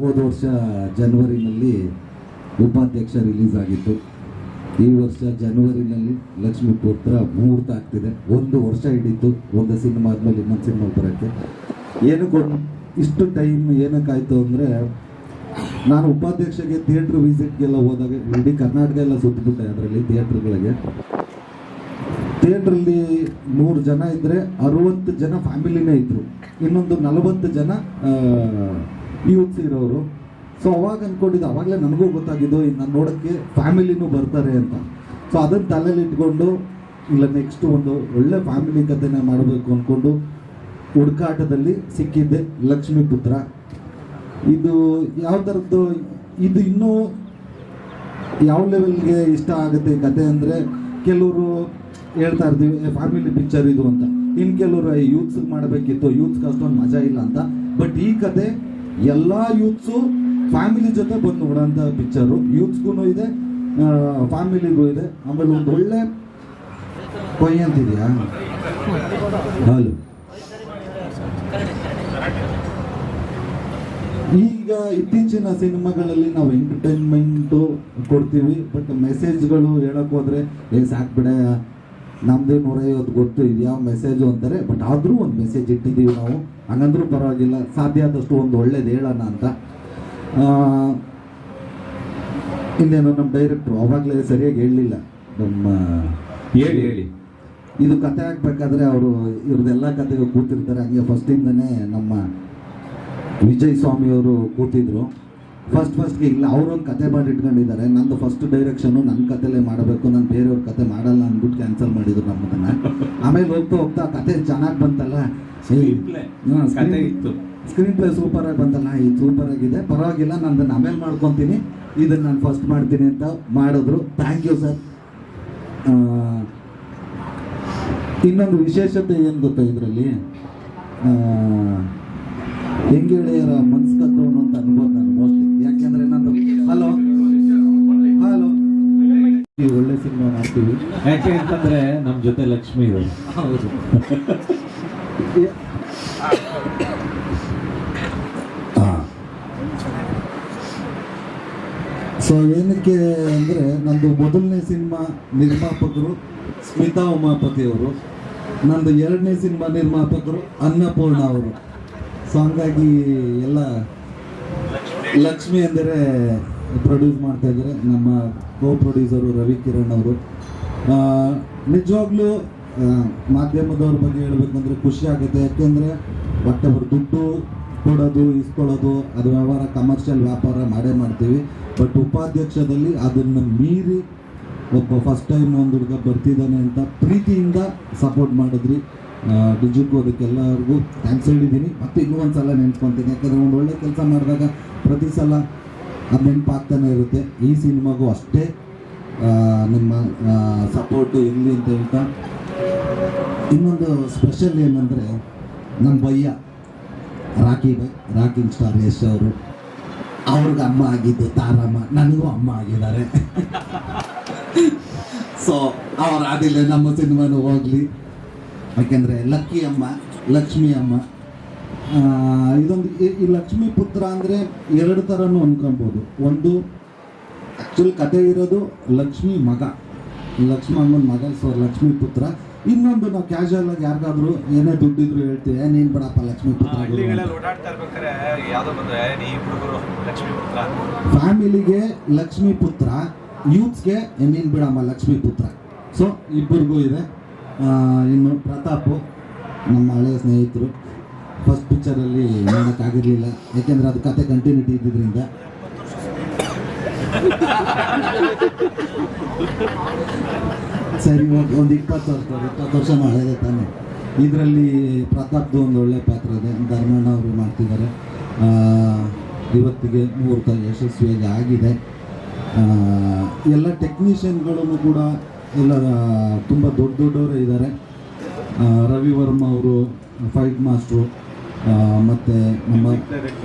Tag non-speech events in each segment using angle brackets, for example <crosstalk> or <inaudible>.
ಹೋದ ವರ್ಷ ಜನವರಿನಲ್ಲಿ ಉಪಾಧ್ಯಕ್ಷ ರಿಲೀಸ್ ಆಗಿತ್ತು. ಈ ವರ್ಷ ಜನವರಿನಲ್ಲಿ ಲಕ್ಷ್ಮಿ ಪುತ್ರ ಮುಹೂರ್ತ ಆಗ್ತಿದೆ. ಒಂದು ವರ್ಷ ಹಿಡಿತು ಒಂದು ಸಿನಿಮಾ ಆದಮೇಲೆ ಇನ್ನೊಂದು ಸಿನಿಮಾ ಬರೋಕ್ಕೆ. ಏನಕ್ಕೆ ಇಷ್ಟು ಟೈಮ್ ಏನಕ್ಕಾಯಿತು ಅಂದರೆ, ನಾನು ಉಪಾಧ್ಯಕ್ಷಗೆ ಥಿಯೇಟ್ರ್ ವಿಸಿಟ್ಗೆಲ್ಲ ಹೋದಾಗ ಇಡೀ ಕರ್ನಾಟಕ ಎಲ್ಲ ಸುತ್ತಬಿಟ್ಟೆ ಅದರಲ್ಲಿ ಥಿಯೇಟ್ರ್ಗಳಿಗೆ ಥಿಯೇಟ್ರಲ್ಲಿ ನೂರು ಜನ ಇದ್ದರೆ ಅರುವತ್ತು ಜನ ಫ್ಯಾಮಿಲಿನೇ ಇದ್ದರು ಇನ್ನೊಂದು ನಲವತ್ತು ಜನ ಯೂತ್ಸ್ ಇರೋರು ಸೊ ಅವಾಗ ಅಂದ್ಕೊಂಡಿದ್ದು ಅವಾಗಲೇ ನನಗೂ ಗೊತ್ತಾಗಿದ್ದು ನಾನು ನೋಡೋಕ್ಕೆ ಫ್ಯಾಮಿಲಿನೂ ಬರ್ತಾರೆ ಅಂತ. ಸೊ ಅದನ್ನು ತಲೆಯಲ್ಲಿ ಇಟ್ಕೊಂಡು, ಇಲ್ಲ ನೆಕ್ಸ್ಟ್ ಒಂದು ಒಳ್ಳೆ ಫ್ಯಾಮಿಲಿ ಕಥೆನ ಮಾಡಬೇಕು ಅಂದ್ಕೊಂಡು ಹುಡುಕಾಟದಲ್ಲಿ ಸಿಕ್ಕಿದ್ದೆ ಲಕ್ಷ್ಮೀ ಪುತ್ರ ಇದು ಯಾವ ಥರದ್ದು, ಇದು ಇನ್ನೂ ಯಾವ ಲೆವೆಲ್ಗೆ ಇಷ್ಟ ಆಗುತ್ತೆ ಕತೆ ಅಂದರೆ, ಕೆಲವರು ಹೇಳ್ತಾ ಇರ್ತೀವಿ ಫ್ಯಾಮಿಲಿ ಪಿಕ್ಚರ್ ಇದು ಅಂತ. ಇನ್ನು ಕೆಲವರು ಯೂತ್ಸ್ ಮಾಡಬೇಕಿತ್ತು ಯೂತ್ಸ್ಗೆ ಅಷ್ಟೊಂದು ಮಜಾ ಇಲ್ಲ ಅಂತ. ಬಟ್ ಈ ಕತೆ ಎಲ್ಲ ಯೂತ್ಸು ಫ್ಯಾಮಿಲಿ ಜೊತೆ ಬಂದು ನೋಡೋಂಥ ಪಿಕ್ಚರು ಯೂತ್ಸ್ಗೂ ಇದೆ ಫ್ಯಾಮಿಲಿಗೂ ಇದೆ. ಆಮೇಲೆ ಒಂದು ಒಳ್ಳೆ ಕೊಯ್ ಅಂತಿದೆಯಾ? ಹಾಲು. ಈಗ ಇತ್ತೀಚಿನ ಸಿನಿಮಾಗಳಲ್ಲಿ ನಾವು ಎಂಟರ್ಟೈನ್ಮೆಂಟು ಕೊಡ್ತೀವಿ ಬಟ್ ಮೆಸೇಜ್ಗಳು ಹೇಳಕ್ ಹೋದ್ರೆ, ಏ ಸಾಕ್ಬಿಡೆ ನಮ್ದೇ ನೂರೈವತ್ತು ಗೊತ್ತು ಇದು ಯಾವ ಮೆಸೇಜು ಅಂತಾರೆ ಬಟ್ ಆದರೂ ಒಂದು ಮೆಸೇಜ್ ಇಟ್ಟಿದ್ದೀವಿ ನಾವು. ಹಂಗಂದ್ರೂ ಪರವಾಗಿಲ್ಲ ಸಾಧ್ಯ ಆದಷ್ಟು ಒಂದು ಒಳ್ಳೇದು ಹೇಳೋಣ ಅಂತ. ಇನ್ನೇನು ನಮ್ಮ ಡೈರೆಕ್ಟ್ರು ಅವಾಗಲೇ ಸರಿಯಾಗಿ ಹೇಳಲಿಲ್ಲ ನಮ್ಮ ಹೇಳಿ ಹೇಳಿ. ಇದು ಕತೆ ಆಗ್ಬೇಕಾದ್ರೆ ಅವರು ಇವ್ರದ್ದೆಲ್ಲ ಕತೆಗೂ ಕೂತಿರ್ತಾರೆ. ಹಂಗೆ ಫಸ್ಟಿಂದನೇ ನಮ್ಮ ವಿಜಯ್ ಸ್ವಾಮಿ ಅವರು ಕೂತಿದ್ರು. ಫಸ್ಟ್ ಫಸ್ಟ್ಗೆ ಇಲ್ಲ ಅವರೊಂದು ಕತೆ ಮಾಡಿ ಇಟ್ಕೊಂಡಿದ್ದಾರೆ. ನಂದು ಫಸ್ಟ್ ಡೈರೆಕ್ಷನು ನನ್ನ ಕತೆಲೇ ಮಾಡಬೇಕು. ನಾನು ಬೇರೆಯವ್ರ ಕತೆ ಮಾಡಲ್ಲ ಅಂದ್ಬಿಟ್ಟು ಕ್ಯಾನ್ಸಲ್ ಮಾಡಿದ್ರು ನಮ್ಮದನ್ನ. ಆಮೇಲೆ ಹೋಗ್ತಾ ಹೋಗ್ತಾ ಕತೆ ಚೆನ್ನಾಗಿ ಬಂತಲ್ಲ? ಇತ್ತು. ಸ್ಕ್ರೀನ್ ಪ್ಲೇ ಸೂಪರ್ ಆಗಿ ಬಂತಲ್ಲ? ಇದು ಸೂಪರ್ ಆಗಿದೆ. ಪರವಾಗಿಲ್ಲ ನಾನು ಆಮೇಲೆ ಮಾಡ್ಕೊತೀನಿ. ಇದನ್ನ ನಾನು ಫಸ್ಟ್ ಮಾಡ್ತೀನಿ ಅಂತ ಮಾಡಿದ್ರು. ಥ್ಯಾಂಕ್ ಯು ಸರ್ ಇನ್ನೊಂದು ವಿಶೇಷತೆ ಏನು ಗೊತ್ತಾ ಇದರಲ್ಲಿ? ಹೆಂಗೆ ಈ ಒಳ್ಳೆ ಸಿನಿಮಾ ಮಾಡ್ತೀವಿ. ಯಾಕೆ ಅಂತಂದ್ರೆ ನಮ್ ಜೊತೆ ಲಕ್ಷ್ಮಿ ಇದೆ ಹೌದು. ಸೊ ಏನಕ್ಕೆ ಅಂದರೆ ನಂದು ಮೊದಲನೇ ಸಿನಿಮಾ ನಿರ್ಮಾಪಕರು ಸ್ಮಿತಾ ಉಮಾಪತಿ ಅವರು ನಂದು ಎರಡನೇ ಸಿನಿಮಾ ನಿರ್ಮಾಪಕರು ಅನ್ನಪೂರ್ಣ ಅವರು. ಸೊ ಹಂಗಾಗಿ ಎಲ್ಲ ಲಕ್ಷ್ಮಿ ಅಂದರೆ ಪ್ರೊಡ್ಯೂಸ್ ಮಾಡ್ತಾ ಇದ್ದಾರೆ. ನಮ್ಮ ಕೋ ಪ್ರೊಡ್ಯೂಸರು ರವಿ ಕಿರಣ್ ಅವರು. ನಿಜವಾಗ್ಲೂ ಮಾಧ್ಯಮದವ್ರ ಬಗ್ಗೆ ಹೇಳ್ಬೇಕಂದ್ರೆ ಖುಷಿ ಆಗುತ್ತೆ. ಯಾಕೆಂದರೆ ಬಟ್ ಅವ್ರ ದುಡ್ಡು ಕೊಡೋದು, ಇಸ್ಕೊಳ್ಳೋದು, ಅದು ವ್ಯವಹಾರ ಕಮರ್ಷಿಯಲ್ ವ್ಯಾಪಾರ ಮಾಡೇ ಮಾಡ್ತೀವಿ. ಬಟ್ ಉಪಾಧ್ಯಕ್ಷದಲ್ಲಿ ಅದನ್ನು ಮೀರಿ ಒಬ್ಬ ಫಸ್ಟ್ ಟೈಮ್ ಒಂದು ಹುಡುಗ ಬರ್ತಿದ್ದಾನೆ ಅಂತ ಪ್ರೀತಿಯಿಂದ ಸಪೋರ್ಟ್ ಮಾಡಿದ್ರಿ. ನಿಜಕ್ಕೂ ಅದಕ್ಕೆಲ್ಲರಿಗೂ ಥ್ಯಾಂಕ್ಸ್ ಹೇಳಿದ್ದೀನಿ. ಮತ್ತೆ ಇನ್ನೂ ಒಂದು ಸಲ ನೆನ್ಸ್ಕೊತೀನಿ. ಯಾಕಂದರೆ ಒಂದು ಒಳ್ಳೆ ಕೆಲಸ ಮಾಡಿದಾಗ ಪ್ರತಿ ಸಲ ಅದು ನೆನಪಾಗ್ತಾನೆ ಇರುತ್ತೆ. ಈ ಸಿನಿಮಾಗೂ ಅಷ್ಟೇ ನಿಮ್ಮ ಸಪೋರ್ಟು ಇರಲಿ ಅಂತ ಹೇಳ್ತಾ. ಇನ್ನೊಂದು ಸ್ಪೆಷಲ್ ಏನಂದರೆ ನಮ್ಮ ಬಯ್ಯ ರಾಕಿ ಬೈ ರಾಕಿಂಗ್ ಸ್ಟಾರ್ ಯಶ್ ಅವರು. ಅವ್ರಿಗೆ ಅಮ್ಮ ಆಗಿದ್ದು ತಾರಮ್ಮ. ನನಗೂ ಅಮ್ಮ ಆಗಿದ್ದಾರೆ. <laughs> ಸೊ ಅವ್ರು ಆದಿಲ್ಲ ನಮ್ಮ ಸಿನಿಮಾನು ಹೋಗಲಿ. ಯಾಕೆಂದರೆ ಲಕ್ಕಿ ಅಮ್ಮ, ಲಕ್ಷ್ಮಿ ಅಮ್ಮ ಇದೊಂದು ಈ- ಲಕ್ಷ್ಮೀ ಪುತ್ರ ಅಂದರೆ ಎರಡು ಥರನೂ ಅಂದ್ಕೊಬೋದು ಒಂದು ಆ್ಯಕ್ಚುಲಿ ಕತೆ ಇರೋದು ಲಕ್ಷ್ಮಿ ಮಗ. ಲಕ್ಷ್ಮಮ್ಮನ ಮಗ ಸೊ ಲಕ್ಷ್ಮೀ ಪುತ್ರ. ಇನ್ನೊಂದು ನಾವು ಕ್ಯಾಶುವಲ್ ಆಗಿ ಯಾರಿಗಾದ್ರೂ ಏನೇ ದುಡ್ಡಿದ್ರು ಹೇಳ್ತೀವಿ ನೀನು ಬಿಡಪ್ಪ ಲಕ್ಷ್ಮೀ ಪುತ್ರ ಗುರು" ಹಳ್ಳಿಗಳಲ್ಲಿ ಅಂತ. ಓಡಾಡ್ತಾ ಇರ್ಬೇಕಾರೆ ಯಾವ್ದೋ ಬಂದ್ರೆ ನೀ ಹುಡುಗರು ಲಕ್ಷ್ಮೀ ಪುತ್ರ ಫ್ಯಾಮಿಲಿಗೆ ಲಕ್ಷ್ಮೀ ಪುತ್ರ ಯೂತ್ಸ್ಗೆ ನೀನು ಬಿಡಮ್ಮ ಲಕ್ಷ್ಮೀ ಪುತ್ರ. ಸೊ ಇಬ್ಬರಿಗೂ ಇದೆ. ಇನ್ನು ಪ್ರತಾಪು ನಮ್ಮ ಹಳೆಯ ಸ್ನೇಹಿತರು. ಫಸ್ಟ್ ಪಿಕ್ಚರಲ್ಲಿ ಮಾಡೋಕ್ಕಾಗಿರಲಿಲ್ಲ ಯಾಕೆಂದರೆ ಅದು ಕತೆ ಕಂಟಿನ್ಯೂಟಿ ಇದ್ದಿದ್ರಿಂದ. ಸರಿ ಒಂದು ಇಪ್ಪತ್ತು ವರ್ಷ ಇಪ್ಪತ್ತು ವರ್ಷ ಮಾಡಿದೆ ತಾನೆ. ಇದರಲ್ಲಿ ಪ್ರತಾಪ್ದು ಒಂದು ಒಳ್ಳೆ ಪಾತ್ರ ಇದೆ. ಧರ್ಮಣ್ಣ ಅವರು ಮಾಡ್ತಿದ್ದಾರೆ. ಆ, ಮೂರು ತ ಯಶಸ್ವಿಯಾಗಿ ಆಗಿದೆ. ಎಲ್ಲ ಟೆಕ್ನಿಷಿಯನ್ಗಳನ್ನು ಕೂಡ ಎಲ್ಲ ತುಂಬ ದೊಡ್ಡ ದೊಡ್ಡವರೇ ಇದ್ದಾರೆ. ರವಿ ವರ್ಮ ಅವರು ಫೈಟ್ ಮಾಸ್ಟ್ರು ಮತ್ತು ನಮ್ಮ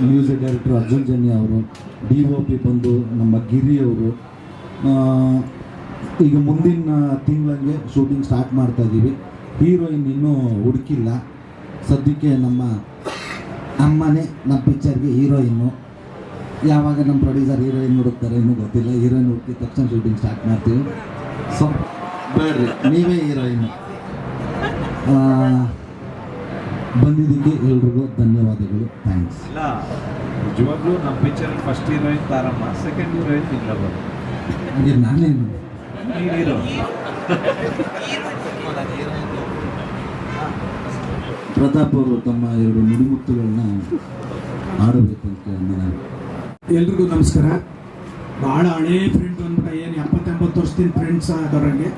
ಮ್ಯೂಸಿಕ್ ಡೈರೆಕ್ಟರ್ ಅರ್ಜುನ್ ಜನ್ಯ ಅವರು ಡಿ ಒ ಪಿ ಬಂದು ನಮ್ಮ ಗಿರಿ ಅವರು ಈಗ ಮುಂದಿನ ತಿಂಗಳಂಗೆ ಶೂಟಿಂಗ್ ಸ್ಟಾರ್ಟ್ ಮಾಡ್ತಾ ಇದ್ದೀವಿ ಹೀರೋಯಿನ್ ಇನ್ನೂ ಹುಡುಕಿಲ್ಲ. ಸದ್ಯಕ್ಕೆ ನಮ್ಮ ಅಮ್ಮನೇ ನಮ್ಮ ಪಿಕ್ಚರ್ಗೆ ಹೀರೋಯಿನ್ನು ಯಾವಾಗ ನಮ್ಮ ಪ್ರೊಡ್ಯೂಸರ್ ಹೀರೋಯಿನ್ ಹುಡುಕ್ತಾರೆ ಇನ್ನೂ ಗೊತ್ತಿಲ್ಲ. ಹೀರೋಯಿನ್ ಹುಡುಕಿದ ತಕ್ಷಣ ಶೂಟಿಂಗ್ ಸ್ಟಾರ್ಟ್ ಮಾಡ್ತೀವಿ. ಸೊ ಬೇಡ್ರಿ ನೀವೇ ಹೀರೋಯಿನ್ ಬಂದಿದ್ದಕ್ಕೆ ಎಲ್ರಿಗೂ ಧನ್ಯವಾದಗಳು. ಥ್ಯಾಂಕ್ಸ್ ಇಲ್ಲ ನಿಜವಾಗ್ಲೂ ನಮ್ಮ picture first heroine Taramma second heroine ಇಲ್ಲ ಬರೋದು ಹಾಗೆ ನಾನೇನು ನೀನು ಹೀರೋ ಪ್ರತಾಪ್ ಅವರು ತಮ್ಮ ಎರಡು ನುಡಿಮುತ್ತುಗಳನ್ನ ಆಡಬೇಕು ಅಂತ ಎಲ್ರಿಗೂ ನಮಸ್ಕಾರ. ಭಾಳ ಹಳೇ ಫ್ರೆಂಡ್ ಅಂದ್ಬಿಟ್ಟು ಏನು ಎಪ್ಪತ್ತೆಂಬತ್ತು ವರ್ಷದಿಂದ ಫ್ರೆಂಡ್ಸ್ ಆದವ್ರಂಗೆ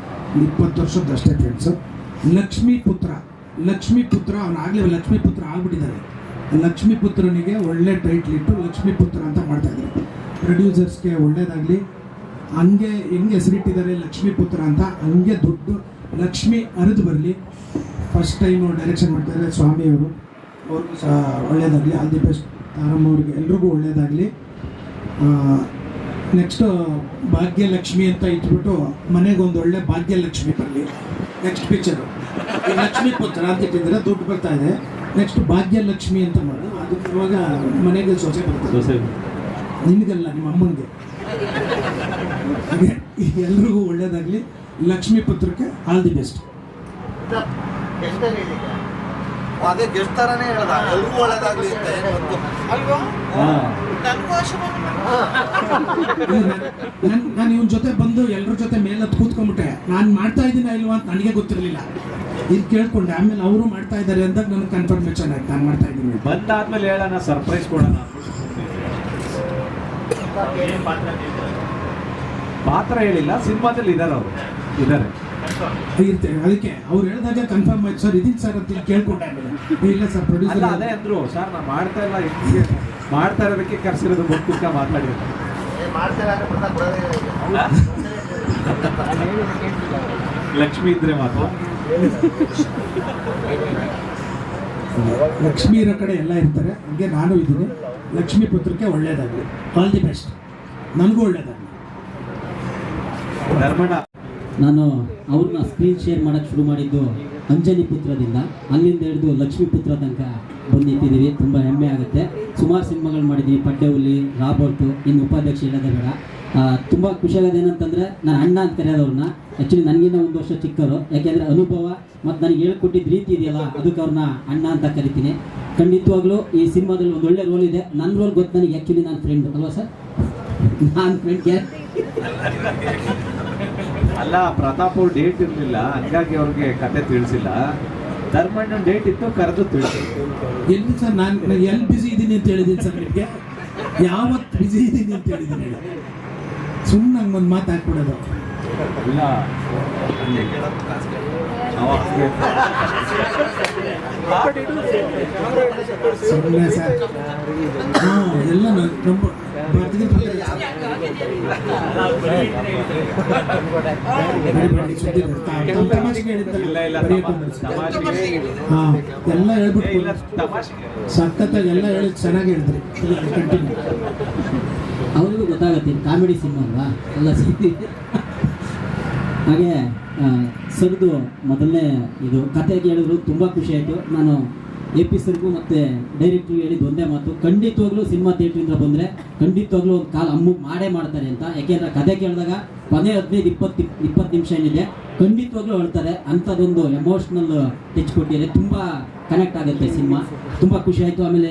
ಇಪ್ಪತ್ತು ವರ್ಷದಷ್ಟೇ ಫ್ರೆಂಡ್ಸು ಲಕ್ಷ್ಮೀ ಪುತ್ರ ಲಕ್ಷ್ಮೀ ಪುತ್ರ ಅವನಾಗಲೇ ಲಕ್ಷ್ಮೀ ಪುತ್ರ ಆಗ್ಬಿಟ್ಟಿದ್ದಾರೆ ಲಕ್ಷ್ಮೀ ಪುತ್ರನಿಗೆ ಒಳ್ಳೆ ಟೈಟ್ಲ್ ಇಟ್ಟು ಲಕ್ಷ್ಮೀ ಪುತ್ರ ಅಂತ ಮಾಡ್ತಾ ಇದ್ದಾರೆ. ಪ್ರೊಡ್ಯೂಸರ್ಸ್ಗೆ ಒಳ್ಳೇದಾಗಲಿ. ಹಂಗೆ ಹೆಂಗೆ ಹೆಸರಿಟ್ಟಿದ್ದಾರೆ ಲಕ್ಷ್ಮೀ ಪುತ್ರ ಅಂತ, ಹಂಗೆ ದುಡ್ಡು, ಲಕ್ಷ್ಮಿ ಅರಿದು ಬರಲಿ. ಫಸ್ಟ್ ಟೈಮು ಡೈರೆಕ್ಷನ್ ಮಾಡ್ತಾರೆ ಸ್ವಾಮಿಯವರು ಅವ್ರಿಗೂ ಸಹ ಒಳ್ಳೇದಾಗಲಿ. ಆಲ್ ದಿ ಬೆಸ್ಟ್ ತಾರಮ್ಮವ್ರಿಗೆ ಎಲ್ರಿಗೂ ಒಳ್ಳೇದಾಗಲಿ. ನೆಕ್ಸ್ಟು ಭಾಗ್ಯಲಕ್ಷ್ಮಿ ಅಂತ ಇಟ್ಬಿಟ್ಟು ಮನೆಗೊಂದು ಒಳ್ಳೆ ಭಾಗ್ಯಲಕ್ಷ್ಮಿ ಬರಲಿ ನೆಕ್ಸ್ಟ್ ಪಿಕ್ಚರು ಲಕ್ಷ್ಮೀ ಪುತ್ರ ಅಂತ ಇಟ್ಟಿದ್ರೆ ದುಡ್ಡು ಬರ್ತಾ ಇದೆ. ನೆಕ್ಸ್ಟ್ ಭಾಗ್ಯಲಕ್ಷ್ಮಿ ಅಂತ ಮಾಡಿ ಅದು ಇವಾಗ ಮನೆಗೆ ಸೊಸೆ ಬರ್ತದೆ. ಸೊಸೆ ನಿನಗಲ್ಲ ನಿಮ್ಮ ಅಮ್ಮನಿಗೆ. ಹಾಗೆ ಎಲ್ರಿಗೂ ಒಳ್ಳೇದಾಗಲಿ. ಲಕ್ಷ್ಮಿ ಪುತ್ರಕ್ಕೆ ಆಲ್ ದಿ ಬೆಸ್ಟ್ ಅದೇ ಗೆಸ್ಟ್ ತರಾನೇ ಹೇಳ್ದ. ಎಲ್ರಿಗೂ ಒಳ್ಳೇದಾಗ್ಲಿ ಅಂತ ನಾನು ಇವನ್ ಜೊತೆ ಬಂದು ಎಲ್ಲರ ಜೊತೆ ಮೇಲತ್ತು ಕೂತ್ಕೊಂಡ್ಬಿಟ್ಟೆ ನಾನು ಮಾಡ್ತಾ ಇದ್ದೀನ ಇಲ್ವಾ ಅಂತ ನನಗೆ ಗೊತ್ತಿರಲಿಲ್ಲ. ಇದು ಕೇಳ್ಕೊಂಡೆ ಆಮೇಲೆ ಅವರು ಮಾಡ್ತಾ ಇದ್ದಾರೆ ಅಂತ ನನಗೆ ಕನ್ಫರ್ಮೇಷನ್ ಆಯ್ತು. ನಾನು ಮಾಡ್ತಾ ಇದ್ದೀನಿ. ಬಂದಾದ್ಮೇಲೆ ಹೇಳೋಣ ಸರ್ಪ್ರೈಸ್ ಕೊಡೋಣ. ಪಾತ್ರ ಹೇಳಿಲ್ಲ ಸಿನಿಮಾದಲ್ಲಿ ಇದಾರೆ ಅವರು. ಇದಾರೆ. ಇರ್ತೇವೆ ಅದಕ್ಕೆ ಅವ್ರು ಹೇಳಿದಾಗ ಕನ್ಫರ್ಮ್ ಆಯ್ತು. ಸರ್ ಇದೀನಿ ಸರ್ ಅಂತ ಕೇಳ್ಕೊಂಡೆ ಆಮೇಲೆ. ಇಲ್ಲ ಸರ್ ಅಲ್ಲ ಪ್ರೊಡ್ಯೂಸರ್ ಅದೇ ಅಂದ್ರು ಸರ್ ನಾನು ಮಾಡ್ತಾ ಇಲ್ಲ ಹಿಂಗೆ ಮಾಡ್ತಾ ಇರೋದಕ್ಕೆ ಕರ್ಸಿರೋದು ಗೊತ್ತಿಲ್ಲ ಮಾತಾಡಿದ್ರು. ಮಾಡ್ತೇವೆ ಲಕ್ಷ್ಮಿ ಇದ್ರೆ ಮಾತ್ರ. ಲಕ್ಷ್ಮಿ ಇರೋ ಕಡೆ ಎಲ್ಲ ಇರ್ತಾರೆ. ಹಂಗೆ ನಾನು ಇದ್ದೀನಿ. ಲಕ್ಷ್ಮಿ ಪುತ್ರಕ್ಕೆ ಒಳ್ಳೇದಾಗಲಿ. ಆಲ್ ದಿ ಬೆಸ್ಟ್ ನನಗೂ ಒಳ್ಳೇದಾಗಲಿ. ಧರ್ಮಣ್ಣ. ನಾನು ಅವ್ರನ್ನ ಸ್ಕ್ರೀನ್ ಶೇರ್ ಮಾಡೋಕ್ಕೆ ಶುರು ಮಾಡಿದ್ದು ಅಂಜನಿ ಪುತ್ರದಿಂದ. ಅಲ್ಲಿಂದ ಹಿಡಿದು ಲಕ್ಷ್ಮೀ ಪುತ್ರ ತನಕ ಬಂದು ತುಂಬ ಹೆಮ್ಮೆ ಆಗುತ್ತೆ. ಸುಮಾರು ಸಿನಿಮಾಗಳು ಮಾಡಿದ್ದೀವಿ ಪಡ್ಡೆ ಹುಲಿ ರಾಬರ್ಟು, ಇನ್ನು ಉಪಾಧ್ಯಕ್ಷ ಹೇಳೋದೇ ಬೇಡ. ತುಂಬ ಖುಷಿಯಾಗೋದು ಏನಂತಂದರೆ ನಾನು ಅಣ್ಣ ಅಂತ ಕರೆಯೋದವ್ರನ್ನ. ಆ್ಯಕ್ಚುಲಿ ನನಗಿನ್ನ ಒಂದು ವರ್ಷ ಚಿಕ್ಕವರು. ಯಾಕೆಂದರೆ ಅನುಭವ ಮತ್ತು ನನಗೆ ಹೇಳ್ಕೊಟ್ಟಿದ್ದ ರೀತಿ ಇದೆಯಲ್ಲ ಅದಕ್ಕೆ ಅವ್ರನ್ನ ಅಣ್ಣ ಅಂತ ಕರಿತೀನಿ. ಖಂಡಿತವಾಗ್ಲೂ ಈ ಸಿನಿಮಾದಲ್ಲಿ ಒಂದು ಒಳ್ಳೆ ರೋಲ್ ಇದೆ. ನನ್ನ ರೋಲ್ ಗೊತ್ತು ನನಗೆ. ಆ್ಯಕ್ಚುಲಿ ನಾನು ಫ್ರೆಂಡ್ ಅಲ್ವಾ ಸರ್ ನಾನು ಫ್ರೆಂಡ್ ಅಲ್ಲ ಪ್ರತಾಪ್ ಅವ್ರು ಡೇಟ್ ಇರಲಿಲ್ಲ. ಹಂಗಾಗಿ ಅವ್ರಿಗೆ ಕತೆ ತಿಳಿಸಿಲ್ಲ. ಧರ್ಮಣ್ಣ ಡೇಟ್ ಇತ್ತು ಕರೆದು ತಿಳಿಸಿ ಎಲ್ಲಿ ಸರ್ ನಾನು ಎಲ್ಲಿ ಬಿಸಿ ಇದ್ದೀನಿ ಅಂತ ಹೇಳಿದ್ದೀನಿ ಸರ್ ನಿಮಗೆ? ಯಾವತ್ತು ಬಿಸಿ ಇದ್ದೀನಿ ಅಂತ ಹೇಳಿದ್ದೀನಿ ಸುಮ್ಮನೆ ಹಂಗೆ ಒಂದು ಮಾತು ಹಾಕ್ಬಿಡೋದು ಇಲ್ಲ ಅವಾಗ ಸುಮ್ಮನೆ ಸರ್. ಹಾಂ ಎಲ್ಲ ನ- ನಮ್ಮ ಬರ್ತಿದ್ದೀನಿ ತಮಾಷೆಗೆ ಇಲ್ಲ ಇಲ್ಲ ತಮಾಷೆಗೆ ಹಾ ಎಲ್ಲ ಇಲ್ಲ ಹೇಳ್ಬಿಟ್ಟು ತಮಾಷೆಗೆ ಸಖತ್ತಾಗಿ ಎಲ್ಲ ಹೇಳಿ ಚೆನ್ನಾಗಿ ಹೇಳಿದ್ರಿ. ಕಂಟಿನ್ಯೂ ಅವ್ರಿಗೂ ಗೊತ್ತಾಗುತ್ತೆ ಕಾಮಿಡಿ ಸಿನಿಮಾ ಅಲ್ವಾ? ಎಲ್ಲ ಸಿಕ್ಕಿತ್ತು ಹಾಗೆ ಸರಿದು ಮೊದಲನೇ ಇದು ಕತೆ ಕೇಳಿದ್ರು ತುಂಬ ಖುಷಿ ಆಯಿತು. ನಾನು ಎ ಪಿ ಸರ್ಗೂ ಮತ್ತು ಡೈರೆಕ್ಟ್ರಿಗೆ ಹೇಳಿದ್ದು ಒಂದೇ ಮಾತು, ಖಂಡಿತವಾಗ್ಲೂ ಸಿನಿಮಾ ಥಿಯೇಟ್ರಿಂದ ಬಂದರೆ ಖಂಡಿತವಾಗ್ಲೂ ಒಂದು ಕಾಲು ಅಮ್ಮ ಮಾಡೇ ಮಾಡ್ತಾರೆ ಅಂತ. ಯಾಕೆಂದ್ರೆ ಕತೆ ಕೇಳಿದಾಗ ಕೊನೆ ಹದಿನೈದು ಇಪ್ಪತ್ತು ಇಪ್ಪತ್ತು ನಿಮಿಷ ಏನಿದೆ, ಖಂಡಿತವಾಗ್ಲೂ ಹೇಳ್ತಾರೆ, ಅಂಥದ್ದೊಂದು ಎಮೋಷ್ನಲ್ ಟಚ್ ಕೊಟ್ಟಿದೆ ತುಂಬ ಕನೆಕ್ಟ್ ಆಗುತ್ತೆ ಸಿನಿಮಾ. ತುಂಬ ಖುಷಿ ಆಯಿತು. ಆಮೇಲೆ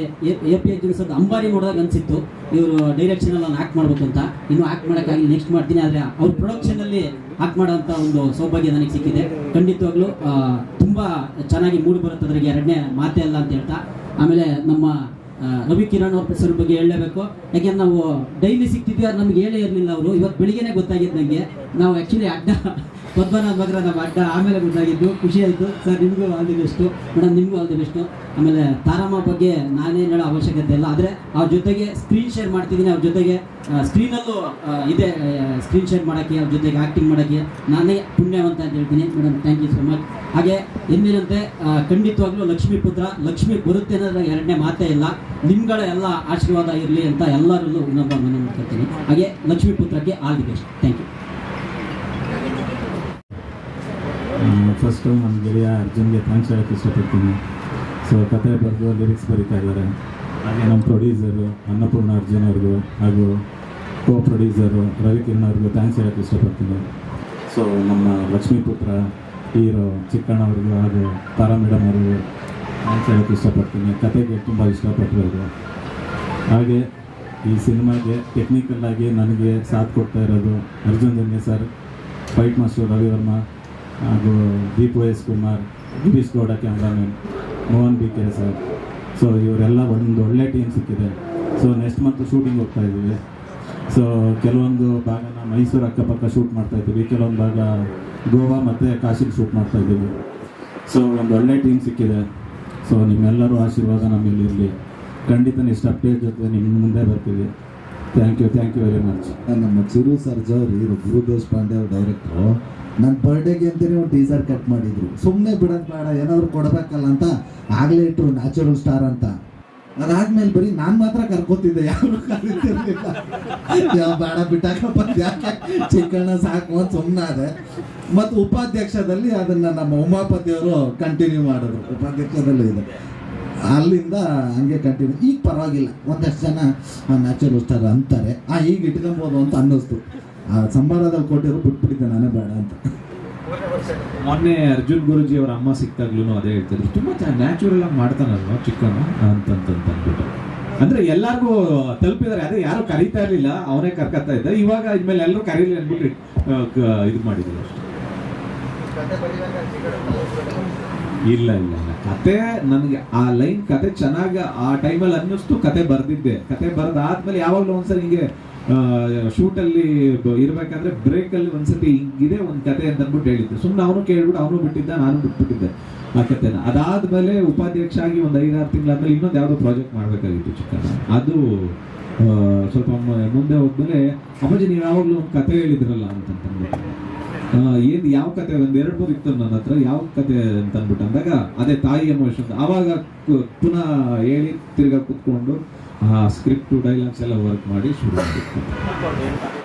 ಎ ಪಿ ಎಚ್ ಸರ್ ಅಂಬಾರಿ ನೋಡಿದಾಗ ಅನಿಸಿತ್ತು, ಇವರು ಡೈರೆಕ್ಷನಲ್ಲಿ ನಾನು ಆ್ಯಕ್ಟ್ ಮಾಡಬೇಕು ಅಂತ. ಇನ್ನೂ ಆ್ಯಕ್ಟ್ ಮಾಡೋಕ್ಕಾಗಿ ನೆಕ್ಸ್ಟ್ ಮಾಡ್ತೀನಿ, ಆದರೆ ಅವ್ರ ಪ್ರೊಡಕ್ಷನಲ್ಲಿ ಆ್ಯಕ್ಟ್ ಮಾಡೋಂಥ ಒಂದು ಸೌಭಾಗ್ಯ ನನಗೆ ಸಿಕ್ಕಿದೆ. ಖಂಡಿತವಾಗ್ಲೂ ತುಂಬ ಚೆನ್ನಾಗಿ ಮೂಡಿ ಬರುತ್ತೆ ಅದ್ರಿಗೆ ಎರಡನೇ ಮಾತೇ ಅಲ್ಲ ಅಂತ ಹೇಳ್ತಾ. ಆಮೇಲೆ ನಮ್ಮ ರವಿ ಕಿರಣ್ ಅವ್ರ ಹೆಸರು ಬಗ್ಗೆ ಹೇಳಲೇಬೇಕು. ಯಾಕೆಂದ್ರೆ ನಾವು ಡೈಲಿ ಸಿಗ್ತಿದ್ವಿ ಅದು ನಮ್ಗೆ ಹೇಳೇ ಇರಲಿಲ್ಲ ಅವರು. ಇವತ್ತು ಬೆಳಿಗ್ಗೆನೆ ಗೊತ್ತಾಗಿದ್ದು ನನಗೆ ನಾವು ಆ್ಯಕ್ಚುಲಿ ಅಡ್ಡ ಪದ್ಮನಾಥ್ ಮಗರ ನಮ್ಮ ಅಡ್ಡ, ಆಮೇಲೆ ಗೊತ್ತಾಗಿದ್ದು, ಖುಷಿ ಆಯಿತು. ಸರ್, ನಿಮಗೂ ಆಲ್ ದಿ ಬೆಸ್ಟು ಮೇಡಮ್ ನಿಮಗೂ ಆಲ್ ದಿ ಬೆಸ್ಟು ಆಮೇಲೆ ತಾರಮ್ಮ ಬಗ್ಗೆ ನಾನೇನು ಹೇಳೋ ಅವಶ್ಯಕತೆ ಇಲ್ಲ. ಆದರೆ ಅವ್ರ ಜೊತೆಗೆ ಸ್ಕ್ರೀನ್ ಶೇರ್ ಮಾಡ್ತಿದ್ದೀನಿ. ಅವ್ರ ಜೊತೆಗೆ ಸ್ಕ್ರೀನಲ್ಲೂ ಇದೆ ಸ್ಕ್ರೀನ್ ಶೇರ್ ಮಾಡೋಕ್ಕೆ, ಅವ್ರ ಜೊತೆಗೆ ಆ್ಯಕ್ಟಿಂಗ್ ಮಾಡೋಕ್ಕೆ ನಾನೇ ಪುಣ್ಯವಂತ ಅಂತ ಹೇಳ್ತೀನಿ. Madam thank you so much ಹಾಗೆ ಎಂದಿನಂತೆ ಖಂಡಿತವಾಗ್ಲೂ ಲಕ್ಷ್ಮೀ ಪುತ್ರ ಲಕ್ಷ್ಮಿ ಬರುತ್ತೆ ಅನ್ನೋದ್ರ ಎರಡನೇ ಮಾತೇ ಇಲ್ಲ. ನಿಮ್ಗಳ ಎಲ್ಲ ಆಶೀರ್ವಾದ ಇರಲಿ ಅಂತ ಎಲ್ಲರಲ್ಲೂ ಇನ್ನೊಬ್ಬ ಮನೆ ಮಾಡ್ಕೊಳ್ತೀನಿ ಹಾಗೆ Lakshmi ಪುತ್ರಕ್ಕೆ all the best thank you first ನನ್ನ ಗೆಳೆಯ ಅರ್ಜುನ್ಗೆ ಥ್ಯಾಂಕ್ಸ್ ಹೇಳಕ್ಕೆ ಇಷ್ಟಪಡ್ತೀನಿ. ಸೊ ಕತೆ ಬರೆದು ಲಿರಿಕ್ಸ್ ಬರೀತಾ ಇದ್ದಾರೆ. ಹಾಗೆ. ನಮ್ಮ ಪ್ರೊಡ್ಯೂಸರು ಅನ್ನಪೂರ್ಣ ಅರ್ಜುನ್ ಅವ್ರಿಗೂ ಹಾಗೂ ಕೋ ಪ್ರೊಡ್ಯೂಸರು ರವಿಕಿರಣ್ ಅವ್ರಿಗೂ ಥ್ಯಾಂಕ್ಸ್ ಹೇಳಕ್ಕೆ ಇಷ್ಟಪಡ್ತೀನಿ. ಸೊ ನಮ್ಮ ಲಕ್ಷ್ಮೀಪುತ್ರ ಹೀರೋ ಚಿಕ್ಕಣ್ಣ ಹಾಗೆ ತಾರಾ ಮೇಡಮ್ ಅವರಿಗೆ ನಾನು ಹೇಳೋಕ್ಕೆ ಇಷ್ಟಪಡ್ತೀನಿ. ಕತೆಗೆ ತುಂಬ ಇಷ್ಟಪಟ್ಟರು ಅವರು ಹಾಗೆ ಈ ಸಿನಿಮಾಗೆ ಟೆಕ್ನಿಕಲ್ ಆಗಿ ನನಗೆ ಸಾಥ್ ಕೊಡ್ತಾ ಇರೋದು Arjun Janya sir fight master Ravi Varma ಹಾಗೂ Deep YS Kumar Girish Gowda cameraman Mohan B K sir so ಇವರೆಲ್ಲ ಒಂದು ಒಳ್ಳೆ ಟೀಮ್ ಸಿಕ್ಕಿದೆ. ಸೊ ನೆಕ್ಸ್ಟ್ ಮಂತ್ ಶೂಟಿಂಗ್ ಹೋಗ್ತಾ ಇದ್ದೀವಿ. ಸೊ ಕೆಲವೊಂದು ಭಾಗನ ಮೈಸೂರು ಅಕ್ಕಪಕ್ಕ ಶೂಟ್ ಮಾಡ್ತಾ ಇದ್ದೀವಿ. ಕೆಲವೊಂದು ಭಾಗ ಗೋವಾ ಮತ್ತು ಕಾಶಿಗೆ ಶೂಟ್ ಮಾಡ್ತಾ ಇದ್ದೀವಿ. ಸೊ ಒಂದು ಒಳ್ಳೆ ಟೀಮ್ ಸಿಕ್ಕಿದೆ. ಸೊ ನಿಮ್ಮೆಲ್ಲರೂ ಆಶೀರ್ವಾದ ನಮ್ಮ ಮೇಲೆ ಇರಲಿ. ಖಂಡಿತ ನೆಕ್ಸ್ಟ್ ಅಪ್ಡೇಟ್ ಜೊತೆ ನಿಮ್ಮ ಮುಂದೆ ಬರ್ತೀವಿ. Thank you thank you very much ನಮ್ಮ ಚಿರು ಸರ್ಜಾ ಅವರು ಇವರು ಗುರು ದೇಶಪಾಂಡೆ ಅವ್ರ ಡೈರೆಕ್ಟ್ರು ನನ್ನ ಬರ್ಡೇಗೆ ಅಂತಲೇ ಒಂದು ಟೀಸರ್ ಕಟ್ ಮಾಡಿದ್ರು. ಸುಮ್ಮನೆ ಬಿಡೋದು ಬೇಡ, ಏನಾದರೂ ಕೊಡಬೇಕಲ್ಲ ಅಂತ ಆಗಲೇ ಇಟ್ಟರು ನ್ಯಾಚುರಲ್ ಸ್ಟಾರ್ ಅಂತ. ಅದಾದ್ಮೇಲೆ ಬರೀ ನಾನು ಮಾತ್ರ ಕರ್ಕೋತಿದ್ದೆ, ಯಾರು ಕರೀತಿರ್ಲಿಲ್ಲ. ಯಾವ ಬೇಡ ಬಿಟ್ಟಾಕಪ್ಪ, ಯಾಕೆ? ಚಿಕ್ಕಣ್ಣ ಸಾಕು ಅಂತ ಸುಮ್ಮನೆ ಅದೇ ಮತ್ತು ಉಪಾಧ್ಯಕ್ಷದಲ್ಲಿ ಅದನ್ನ ನಮ್ಮ ಉಮಾಪತಿ ಅವರು ಕಂಟಿನ್ಯೂ ಮಾಡಿದ್ರು. ಉಪಾಧ್ಯಕ್ಷದಲ್ಲೂ ಇದೆ. ಅಲ್ಲಿಂದ ಹಂಗೆ ಕಂಟಿನ್ಯೂ ಈಗ ಪರವಾಗಿಲ್ಲ. ಒಂದಷ್ಟು ಜನ ನ್ಯಾಚುರಲ್ ಸ್ಟಾರ್ ಅಂತಾರೆ. ಆ, ಈಗ ಇಟ್ಕೊಬೋದು ಅಂತ ಅನ್ನಿಸ್ತು. ಆ, ಸಂಬಾರದಲ್ಲಿ ಕೊಟ್ಟಿರೋ ಬಿಟ್ಬಿಟ್ಟಿದ್ದೆ ನಾನೇ ಬೇಡ ಅಂತ. ಮೊನ್ನೆ ಅರ್ಜುನ್ ಗುರುಜಿ ಅವರ ಅಮ್ಮ ಸಿಕ್ತಾಗ್ಲೂ ಅದೇ ಹೇಳ್ತಿದ್ರು. ತುಂಬಾ ನ್ಯಾಚುರಲ್ ಆಗಿ ಮಾಡ್ತಾನಲ್ವ ಚಿಕ್ಕಮ್ಮ ಅಂತಂತ ಅಂದ್ಬಿಟ್ಟು. ಅಂದ್ರೆ ಎಲ್ಲಾರ್ಗೂ ತಲುಪಿದಾರೆ. ಅದೇ ಯಾರು ಕರೀತಾ ಇರ್ಲಿಲ್ಲ, ಅವನೇ ಕರ್ಕತ್ತಾ ಇದ್ದ. ಇವಾಗ ಇದ್ಮೇಲೆ ಎಲ್ಲರೂ ಕರೀಲಿ ಅಂದ್ಬಿಟ್ಟು ಇದು ಮಾಡಿದ್ರು ಇಲ್ಲ ಇಲ್ಲ ಕತೆ ನನಗೆ, ಆ ಲೈನ್ ಕತೆ ಚೆನ್ನಾಗಿ, ಆ ಟೈಮಲ್ಲಿ ಅನ್ನಿಸ್ತು, ಕತೆ ಬರ್ದಿದ್ದೆ. ಕತೆ ಬರ್ದಾದ್ಮೇಲೆ ಯಾವಾಗಲೂ ಒಂದ್ಸರಿ ಹಿಂಗೆ ಶೂಟಲ್ಲಿ ಇರ್ಬೇಕಾದ್ರೆ ಬ್ರೇಕಲ್ಲಿ ಒಂದ್ಸತಿ ಹಿಂಗಿದೆ, ಒಂದು ಕತೆ ಅಂತ ಅಂದ್ಬಿಟ್ಟು ಹೇಳಿದ್ದೆ ಸುಮ್ಮನೆ ಅವನು ಕೇಳ್ಬಿಟ್ಟು ಅವನು ಬಿಟ್ಟಿದ್ದ, ನಾನು ಬಿಟ್ಬಿಟ್ಟಿದ್ದೆ ಆ ಕತೆನ. ಅದಾದ್ಮೇಲೆ ಉಪಾಧ್ಯಕ್ಷ ಆಗಿ ಒಂದು ಐದಾರು ತಿಂಗಳಾದ್ಮೇಲೆ ಇನ್ನೊಂದು ಯಾವುದೋ ಪ್ರಾಜೆಕ್ಟ್ ಮಾಡಬೇಕಾಗಿತ್ತು ಚಿಕ್ಕ ಅದು ಸ್ವಲ್ಪ ಮುಂದೆ ಹೋದ್ಮೇಲೆ, ಅಪ್ಪಾಜಿ ನೀವು ಯಾವಾಗಲೂ ಒಂದು ಕತೆ ಹೇಳಿದ್ರಲ್ಲ ಅಂತಂದ್ಬಿಟ್ಟು. ಏನು ಯಾವ ಕತೆ? ಒಂದ್ ಎರಡು ಮೂರು ಇತ್ತು ನನ್ನ ಹತ್ರ, ಯಾವ ಕತೆ ಅಂತ ಅಂದ್ಬಿಟ್ಟು ಅಂದಾಗ, ಅದೇ ತಾಯಿ ಎಮೋಷನ್ ಆವಾಗ ಕು- ಪುನಃ ಹೇಳಿ, ತಿರ್ಗಾ ಕುತ್ಕೊಂಡು ಆ ಸ್ಕ್ರಿಪ್ಟ್ ಡೈಲಾಗ್ಸ್ ಎಲ್ಲ ವರ್ಕ್ ಮಾಡಿ ಶುರು ಮಾಡಿತ್ತು